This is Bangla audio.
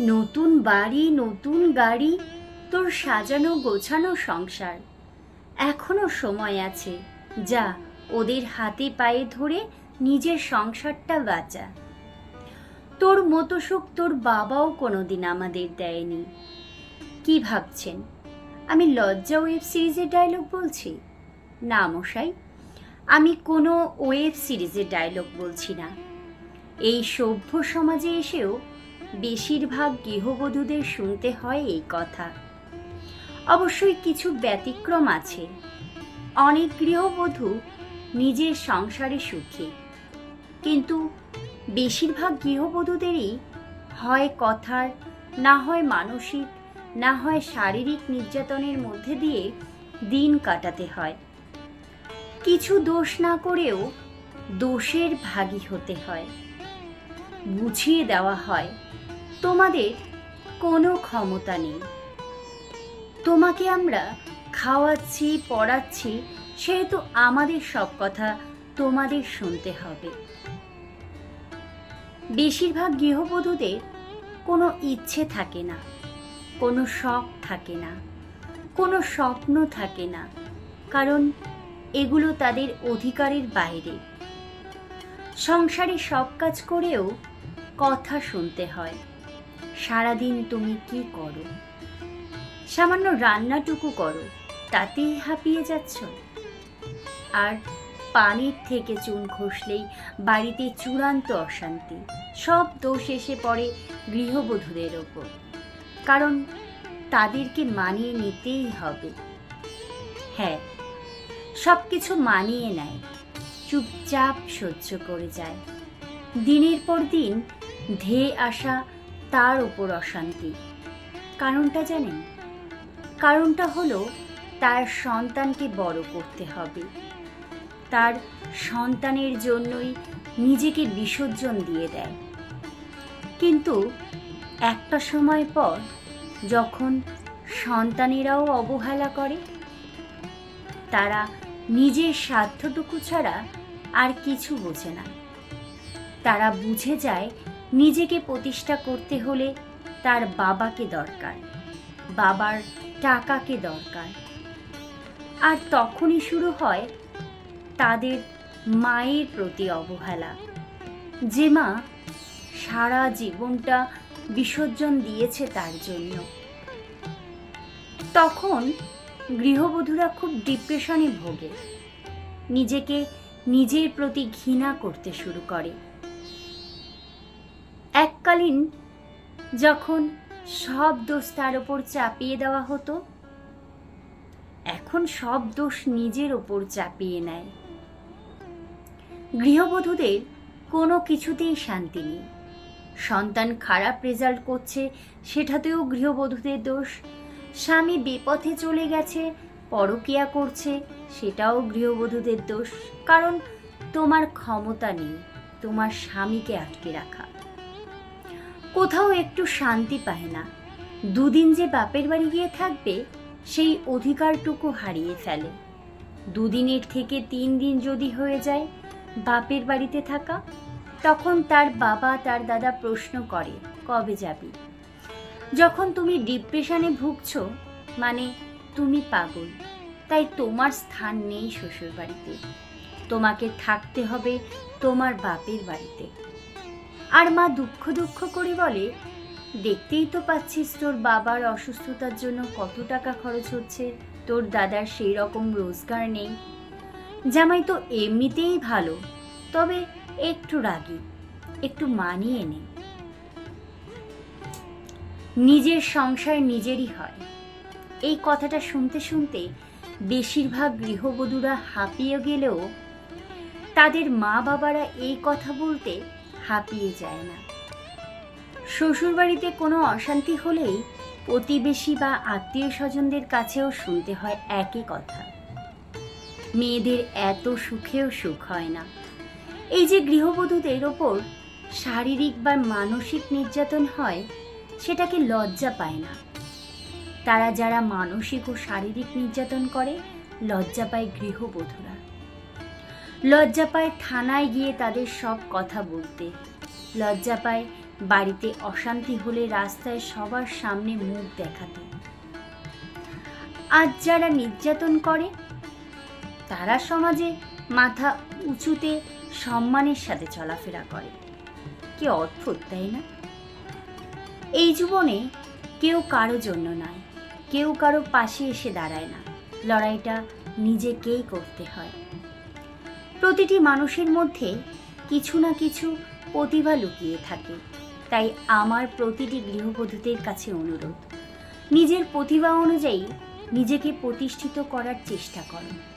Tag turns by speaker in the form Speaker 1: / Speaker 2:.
Speaker 1: নতুন বাড়ি, নতুন গাড়ি, তোর সাজানো, গোছানো সংসার। এখনও সময় আছে। যা ওদের হাতে পায়ে ধরে নিজের সংসারটা বাঁচা। তোর মতো সুখ তোর বাবাও কোনোদিন আমাদের দেয়নি। কি ভাবছেন? আমি লজ্জা ওয়েব সিরিজের ডায়লগ বলছি? না, মশাই। আমি কোনো ওয়েব সিরিজের ডায়লগ বলছি না। এই সভ্য সমাজে এসেও বেশিরভাগ গৃহবধূদের শুনতে হয় এই কথা। অবশ্যই কিছু ব্যতিক্রম আছে। অনেক গৃহবধূ নিজের সংসারে সুখী। কিন্তু বেশিরভাগ গৃহবধূদেরই হয় কথার, না হয় মানসিক, না হয় শারীরিক নির্যাতনের মধ্যে দিয়ে দিন কাটাতে হয়। কিছু দোষ না করেও দোষের ভাগী হতে হয়। বুঝিয়ে দেওয়া হয়। তোমাদের কোনো ক্ষমতা নেই। তোমাকে আমরা খাওয়াচ্ছি, পড়াচ্ছি, সেহেতু আমাদের সব কথা তোমাদের শুনতে হবে। বেশিরভাগ গৃহবধূদের কোনো ইচ্ছে থাকে না, কোনো শখ থাকে না, কোনো স্বপ্ন থাকে না, কারণ এগুলো তাদের অধিকারের বাইরে। সংসারে সব কাজ করেও কথা শুনতে হয়। সারাদিন তুমি কি করো? সামান্য রান্নাটুকু করো, তাতেই হাঁপিয়ে যাচ্ছ? আর পানির থেকে চুন ঘষলেই বাড়িতে চূড়ান্ত অশান্তি, সব দোষ এসে পড়ে গৃহবধূদের ওপর। কারণ তাদেরকে মানিয়ে নিতেই হবে। হ্যাঁ সব কিছু মানিয়ে নেয়, চুপচাপ সহ্য করে যায়। দিনের পর দিন ধেয়ে আসা তার উপর অশান্তি। কারণটা জানেন? কারণটা হলো তার সন্তানকে বড় করতে হবে। তার সন্তানের জন্যই নিজেকে বিসর্জন দিয়ে দেয়। কিন্তু একটা সময় পর যখন সন্তানেরাও অবহেলা করে, তারা নিজের স্বার্থটুকু ছাড়া আর কিছু বোঝে না। তারা বুঝে যায় নিজেকে প্রতিষ্ঠা করতে হলে তার বাবাকে দরকার, বাবার টাকাকে দরকার। আর তখনই শুরু হয় তাদের মায়ের প্রতি অবহেলা। যে মা সারা জীবনটা বিসর্জন দিয়েছে তার জন্য। তখন গৃহবধূরা খুব ডিপ্রেশনে ভোগে। নিজেকে নিজের প্রতি ঘৃণা করতে শুরু করে। এককালীন যখন সব দোষ তার ওপর চাপিয়ে দেওয়া হতো, এখন সব দোষ নিজের ওপর চাপিয়ে নেয়। গৃহবধূদের কোনো কিছুতেই শান্তি নেই। সন্তান খারাপ রেজাল্ট করছে, সেটাতেও গৃহবধূদের দোষ। স্বামী বেপথে চলে গেছে, পরকিয়া করছে, সেটাও গৃহবধূদের দোষ। কারণ তোমার ক্ষমতা নেই, তোমার স্বামীকে আটকে রাখা। কোথাও একটু শান্তি পায় না। দুদিন যে বাপের বাড়ি গিয়ে থাকবে, সেই অধিকারটুকু হারিয়ে ফেলে। দুদিনের থেকে তিন দিন যদি হয়ে যায় বাপের বাড়িতে থাকা, তখন তার বাবা তার দাদা প্রশ্ন করে, কবে যাবি? যখন তুমি ডিপ্রেশনে ভুগছ মানে তুমি পাগল। তাই তোমার স্থান নেই শ্বশুর বাড়িতে তোমাকে থাকতে হবে তোমার বাপের বাড়িতে। আর মা দুঃখ দুঃখ করে বলে, দেখতেই তো পাচ্ছিস তোর বাবার অসুস্থতার জন্য কত টাকা খরচ হচ্ছে, তোর দাদার সেই রকম রোজগার নেই। জামাই তো এমনিতেই ভালো, তবে একটু রাগী, একটু মানিয়ে নে। নিজের সংসার নিজেরই হয়। এই কথাটা শুনতে শুনতে বেশিরভাগ গৃহবধূরা হাঁপিয়ে গেলেও তাদের মা বাবারা এই কথা বলতে হাঁপিয়ে যায় না। শ্বশুরবাড়িতে কোনো অশান্তি হলেই প্রতিবেশী বা আত্মীয় স্বজনদের কাছেও শুনতে হয় একই কথা। মেয়েদের এত সুখেও সুখ হয় না। এই যে গৃহবধূদের ওপর শারীরিক বা মানসিক নির্যাতন হয়, সেটাকে লজ্জা পায় না। তারা যারা মানসিক ও শারীরিক নির্যাতন করে, লজ্জা পায় গৃহবধূরা। লজ্জা পায় থানায় গিয়ে তাদের সব কথা বলতে। লজ্জা পায় বাড়িতে অশান্তি হলে রাস্তায় সবার সামনে মুখ দেখাতে। আজ যারা নির্যাতন করে, তারা সমাজে মাথা উঁচুতে সম্মানের সাথে চলাফেরা করে। কি অদ্ভুত, তাই না? এই জীবনে কেউ কারও জন্য নয়, কেউ কারও পাশে এসে দাঁড়ায় না। লড়াইটা নিজেকেই করতে হয়। প্রতিটি মানুষের মধ্যে কিছু না কিছু প্রতিভা লুকিয়ে থাকে। তাই আমার প্রতিটি গৃহবধূদের কাছে অনুরোধ, নিজের প্রতিভা অনুযায়ী নিজেকে প্রতিষ্ঠিত করার চেষ্টা করো।